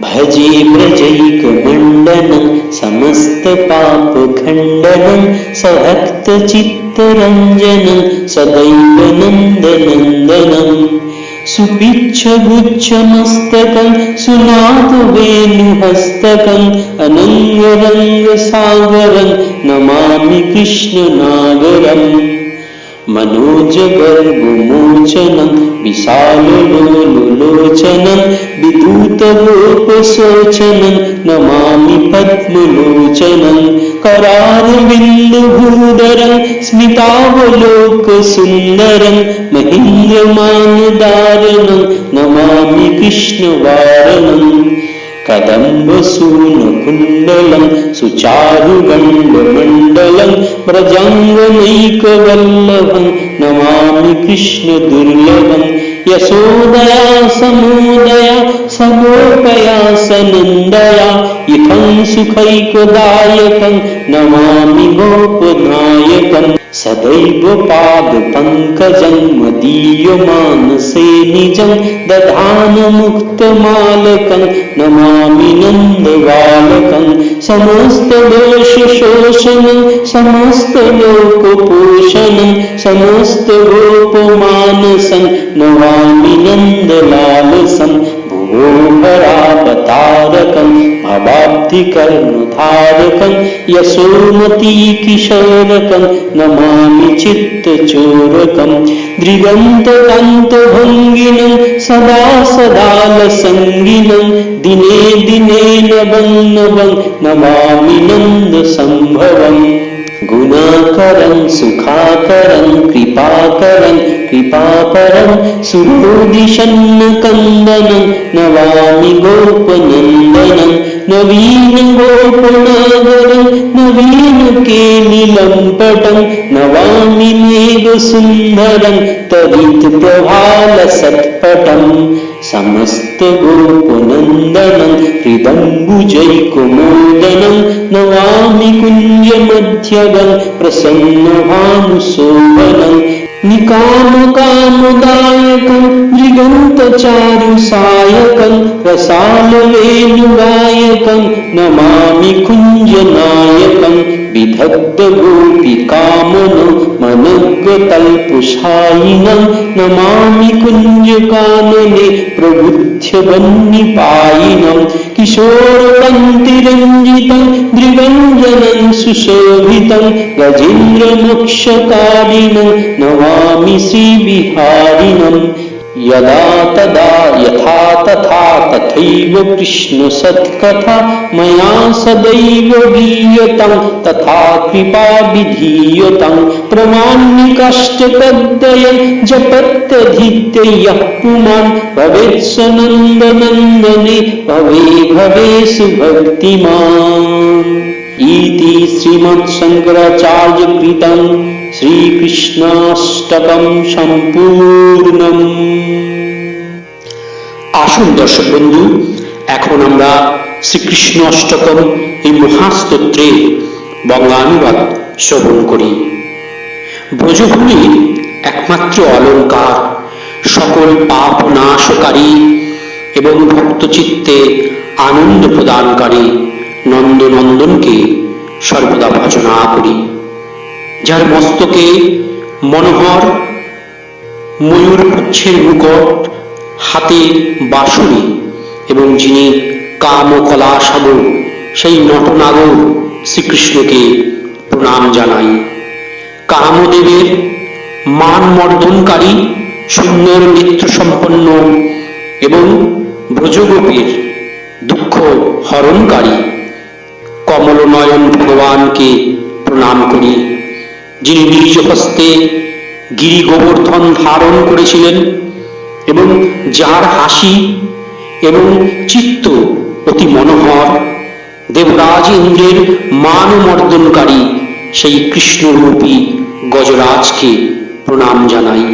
भजे व्रजैकमण्डनं समस्तपापखण्डनं सभक्तचित्तरञ्जनं सदैव नन्दनन्दनम् सुपिच्छगुच्छमस्तकं सुनादवेणुहस्तकम् अनङ्गरङ्गसागरं नमामि कृष्णनागरम् मनोजगर्वमोचनं विशाललोलुलोचनं विधूतगोपशोचनं नमामि पद्मलोचनं करारविन्दभूधरं स्मितावलोकसुन्दरं महेन्द्रमानदारणं नमामि कृष्णवारणम् कदम्बसूनकुण्डलं सुचारुगण्डमण्डलं व्रजाङ्गनैकवल्लभं नमामि कृष्णदुर्लभं यशोदया समोदया सगोपया सनन्दया इत्थं सुखैकदायकं नमामि गोपनायकम् सदैव पाद पादपङ्कजं मदीयमानसे निजं दधानमुक्तमालकं। नमामि नन्दबालकं। समस्तदोषशोषणं समस्तलोकपोषणं। समस्तगोपमानसं नमामि नन्दलालसं भवाब्धिकर्णधारकं यशोमतीकिशोरकं नमामि चित्तचोरकं। दृगन्तकान्तभङ्गिनं सदा सदालसङ्गिनं दिने दिने नवं नवं Namami नन्दसम्भवम्। गुणाकरं सुखाकरं कृपाकरं कृपापरं सुरोदिषन्नकन्दनं नवामि गोपनन्दनं नवीनगोपनागरं नवीनकेलिलम्पटं नवामि मेघसुन्दरं Sa mas tago po ng damang, ribang, buhay ko muna ng mawami, kundi madyagan. Rasul noha mo. मृगन्तचारुसायकं रसालवेणुगायकं Namami कुञ्जनायकं विदग्धगोपिकामनो मनग्गतल्पुषायिनं Namami कुञ्जकानने प्रबुध्यवन्निपायिनं किशोरपङ्क्तिरञ्जितं दृगञ्जनं सुशोभितं गजेन्द्रमोक्षकारिणं Namami श्रीविहारिणम् यदा तदा यथा तथा तथैव कृष्णसत्कथा मया सदैव गीयतं तथा कृपा विधीयतं प्रमाण्यकष्टपद्दयं जपत्यधीत्य यः पुमान् भवेत् स भवे भवे सुभक्तिमान् इति श्रीमत्शङ्कराचार्यकृतं শ্রীকৃষ্ণাষ্টকম সম্পূর্ণম। আসুন দর্শক বন্ধু, এখন আমরা শ্রীকৃষ্ণ অষ্টকম এই মহাস্তোত্রে বঙ্গানুবাদ শ্রবণ করি। ব্রজভূমি একমাত্র অলঙ্কার, সকল পাপ নাশকারী এবং ভক্তচিত্তে আনন্দ প্রদানকারী নন্দনন্দনকে সর্বদা ভজনা করি। যার মস্তকে মনোহর, ময়ূর পুচ্ছের মুকট হাতে বাঁশুরি এবং যিনি কাম ও কলা সাগর সেই নটনাগর শ্রীকৃষ্ণকে প্রণাম জানাই। কামদেবের মান মর্দনকারী সুন্দর নৃত্য সম্পন্ন এবং ব্রজগোপীর দুঃখ হরণকারী কমলনয়ন ভগবানকে প্রণাম করি। যিনি নিজ হস্তে গিরি গোবর্ধন ধারণ করেছিলেন এবং যার হাসি এবং চিত্ত অতি মনোহর, দেবরাজ ইন্দ্রের মানমর্দনকারী সেই কৃষ্ণরূপী গজরাজকে প্রণাম জানাই।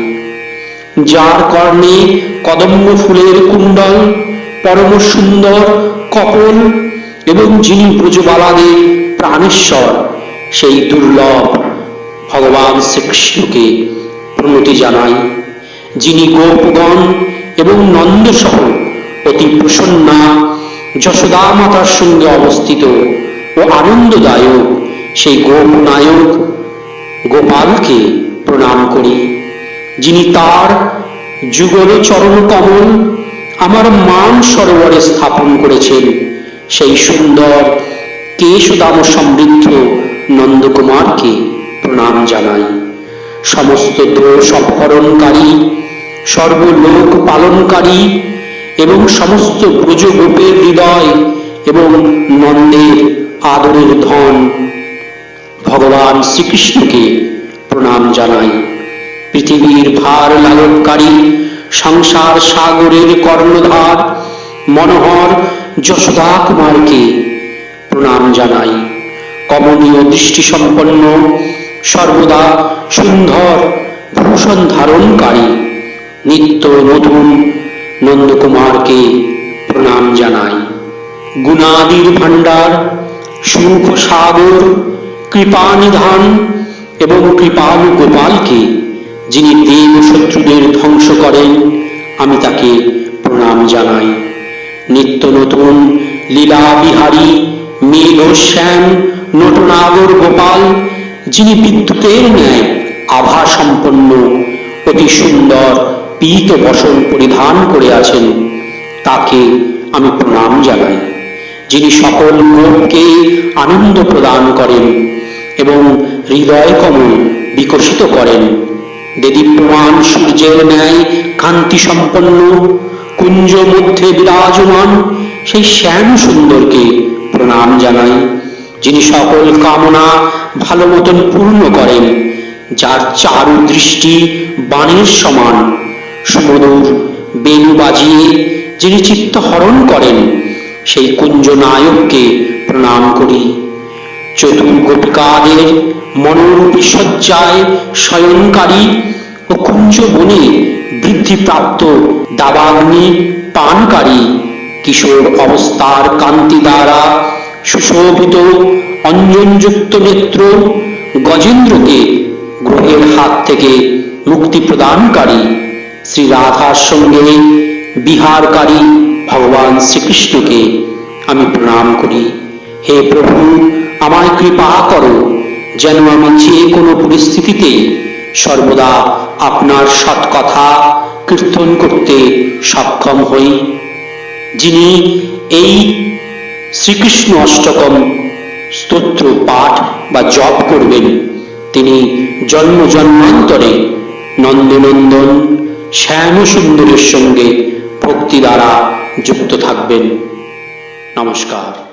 যার কর্ণে কদম্ব ফুলের কুণ্ডল, পরম সুন্দর কপল এবং যিনি ব্রজবালাদের প্রাণেশ্বর, সেই দুর্লভ ভগবান শ্রীকৃষ্ণকে প্রণতি জানাই, যিনি গোপগণ এবং নন্দসহ অতি প্রসন্না যশোদা মাতার সঙ্গে অবস্থিত ও আনন্দদায়ক সেই গোপনায়ক গোপালকে প্রণাম করি, যিনি তার যুগল চরণ কমল আমার মান সরোবরে স্থাপন করেছেন, সেই সুন্দর কেশদাম সমৃদ্ধ নন্দকুমারকে প্রণাম জানাই। সমস্ত দোষ অপহরণকারী সর্বলোক পালনকারী এবং সমস্ত ব্রজগোপের হৃদয় এবং নন্দের আদরের ধন, ভগবান শ্রীকৃষ্ণকে প্রণাম জানাই। পৃথিবীর ভার লালনকারী, সংসার সাগরের কর্ণধার, মনোহর যশোদা কুমারকে প্রণাম জানাই। কমনীয় দৃষ্টি সম্পন্ন সর্বদা সুন্দর ভূষণ ধারণকারী নিত্য নতুন নন্দকুমারকে প্রণাম জানাই। গুণাদির ভাণ্ডার, সুখ সাগর কৃপানিধান এবং কৃপালু গোপালকে যিনি দেব শত্রুদের ধ্বংস করেন, আমি তাকে প্রণাম জানাই। নিত্য নতুন লীলা বিহারী মেঘ শ্যাম নটনাগর গোপাল যিনি বিদ্যুতের ন্যায় আভা সম্পন্ন অতি সুন্দর পীত বসন পরিধান করে আছেন, তাকে আমি প্রণাম জানাই। যিনি সকল গোপকে আনন্দ প্রদান করেন এবং হৃদয় কমল বিকশিত করেন। দেদীপ্যমান সূর্যের ন্যায় কান্তি সম্পন্ন কুঞ্জ মধ্যে বিরাজমান সেই শ্যাম সুন্দরকে প্রণাম জানাই। যিনি সকল কামনা ভালো মতন পূর্ণ করেন, যার চারু দৃষ্টি বাণের সমান। সুমধুর বেণু বাজিয়ে যিনি চিত্ত হরণ করেন, সেই কুঞ্জ নায়ককে প্রণাম করি। চতুর্গোপিকাদের মনোরূপী সজ্জায় শয়নকারী ও কুঞ্জ বনে বৃদ্ধিপ্রাপ্ত দাবাগ্নি পানকারী কিশোর অবস্থার কান্তি দ্বারা সুশোভিত, অঞ্জনযুক্ত নেত্র গজেন্দ্রকে গ্রহের হাত থেকে মুক্তি প্রদানকারী শ্রী রাধার সঙ্গে বিহারকারী ভগবান শ্রীকৃষ্ণকে আমি প্রণাম করি। হে প্রভু, আমায় কৃপা করো যেন আমি যে কোনো পরিস্থিতিতে সর্বদা আপনার সৎ কথা কীর্তন করতে সক্ষম হই। যিনি এই শ্রীকৃষ্ণ অষ্টকম স্তোত্র, পাঠ বা জপ করবেন। তিনি জন্ম জন্মান্তরে নন্দনন্দন শ্যাম সুন্দরের সঙ্গে ভক্তি দ্বারা যুক্ত থাকবেন। নমস্কার।